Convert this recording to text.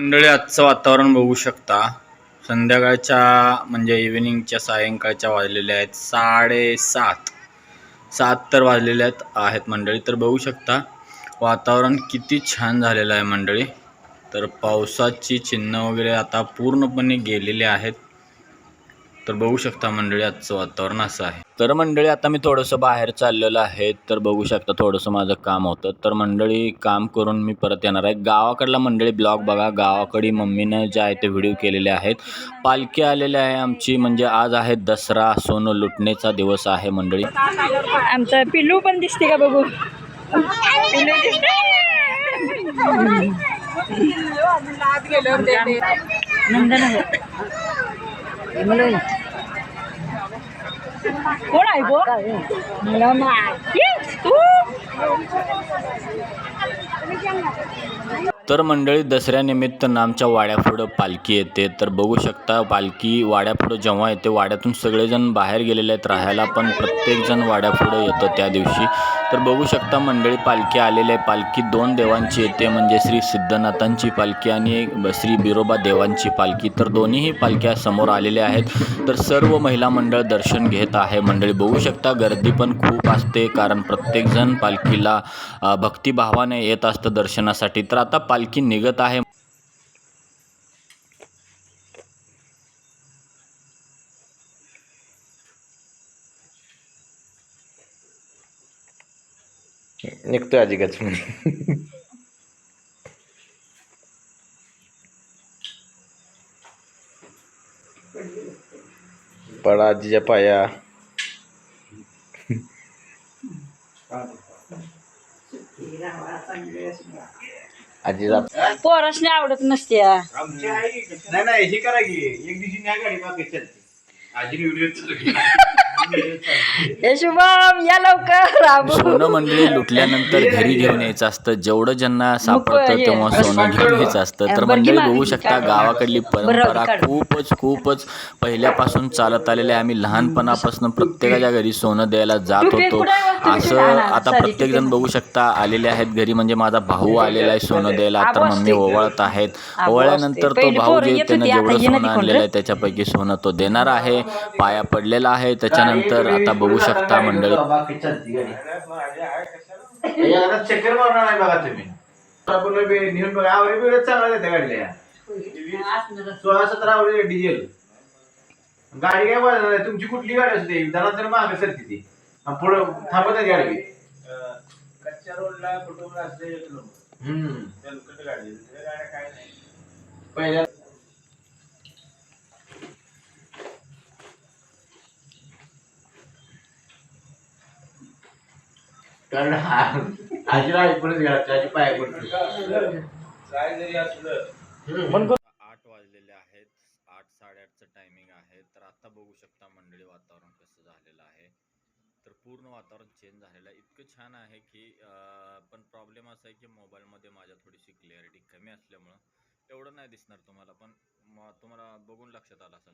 मंडळी आजचं वातावरण बघू शकता. संध्याकाळच्या म्हणजे इव्हिनिंगच्या सायंकाळच्या वाजलेल्या आहेत साडेसात. सात तर वाजलेल्या आहेत आहेत मंडळी. तर बघू शकता वातावरण किती छान झालेलं आहे मंडळी. तर पावसाची चिन्ह वगैरे आता पूर्णपणे गेलेले आहेत. तर बघू शकता मंडळी आजचं वातावरण असं आहे. तर मंडळी आता मी थोडंसं बाहेर चाललेलं आहे तर बघू शकता थोडंसं माझं काम होतं. तर मंडळी काम करून मी परत येणार आहे. गावाकडला मंडळी ब्लॉग बघा. गावाकडे मम्मीनं जे आहे ते व्हिडिओ केलेले आहेत. पालखी आलेली आहे आमची. म्हणजे आज आहे दसरा. सोनं लुटण्याचा दिवस आहे मंडळी. आमचं पिल्लू पण दिसते का बघू? पिल्लू दिसते. नंदनगर. कोण आहे गो? तू? तर मंडळी दसऱ्यानिमित्त आमच्या वाड्यापुढं पालखी येते. तर बघू शकता पालखी वाड्यापुढं जेव्हा येते वाड्यातून सगळेजण बाहेर गेलेले आहेत राहायला पण प्रत्येकजण वाड्यापुढं येतं त्या दिवशी. तर बघू शकता मंडळी पालखी आलेली आहे. पालखी दोन देवांची येते म्हणजे श्री सिद्धनाथांची पालखी आणि श्री बिरोबा देवांची पालखी. तर दोन्हीही पालख्या समोर आलेल्या आहेत. तर सर्व महिला मंडळ दर्शन घेत आहे. मंडळी बघू शकता गर्दी पण खूप असते कारण प्रत्येकजण पालखीला भक्तिभावाने येत असतं दर्शनासाठी. तर आता पालखी निघत आहे. निघतोय आजी गच म्हणून पडा आजीच्या पाया. आजीला पोरसने आवडत नसत्या नाही नाही हे करा की एक दिवशी न्या गाडी चलते आजी हे शुभम या लवकर सोनं मंडळी लुटल्यानंतर घरी घेऊन यायचं असतं. जेवढं ज्यांना सापडतं हे, तेव्हा सोनं घेऊन यायचं असतं. तर मंडळी मागे बघू शकता. गावाकडली परंपरा. खूपच खूपच पहिल्यापासून चालत आलेली आहे. आम्ही लहानपणापासून प्रत्येकाच्या घरी सोनं द्यायला जात होतो. असं? आता प्रत्येक जण. बघू शकता आलेले आहेत घरी. म्हणजे माझा भाऊ आलेला आहे सोनं द्यायला. तर मम्मी. ओवाळत आहेत. ओवाळल्यानंतर. तो भाऊ जे येत त्यानं जेवढं सोनं ती आणलेलं आहे त्याच्यापैकी सोनं तो देणार आहे. पाया पडलेला आहे. त्याच्यानंतर आता बघू शकता मंडळी. चक्कर मारणार नाही बघा तुम्ही. नेऊन बघा चांगला देते गाडीला. सोळा सतरा आवरे डिझेल गाडी काय बोलणार नाही तुमची कुठली गाडी असते जरा मागे सरते ती. पुढं थांबत नाही गाडी कच्च्या रोडला कुटुंब असते हम्म. पहिल्या कारण आजीला ऐकूनच घ्या आजी पाय पडतो. आठ वाजलेले आहेत आठ साडेआठचं टायमिंग आहे. तर आता बघू शकता मंडळी वातावरण कसं झालेलं आहे. तर पूर्ण वातावरण चेंज झालेलं आहे. इतकं छान आहे की पण प्रॉब्लेम असा आहे की मोबाईलमध्ये माझ्या थोडीशी क्लिअरिटी कमी असल्यामुळं एवढं नाही दिसणार तुम्हाला पण तुम्हाला बघून लक्षात आलं असेल.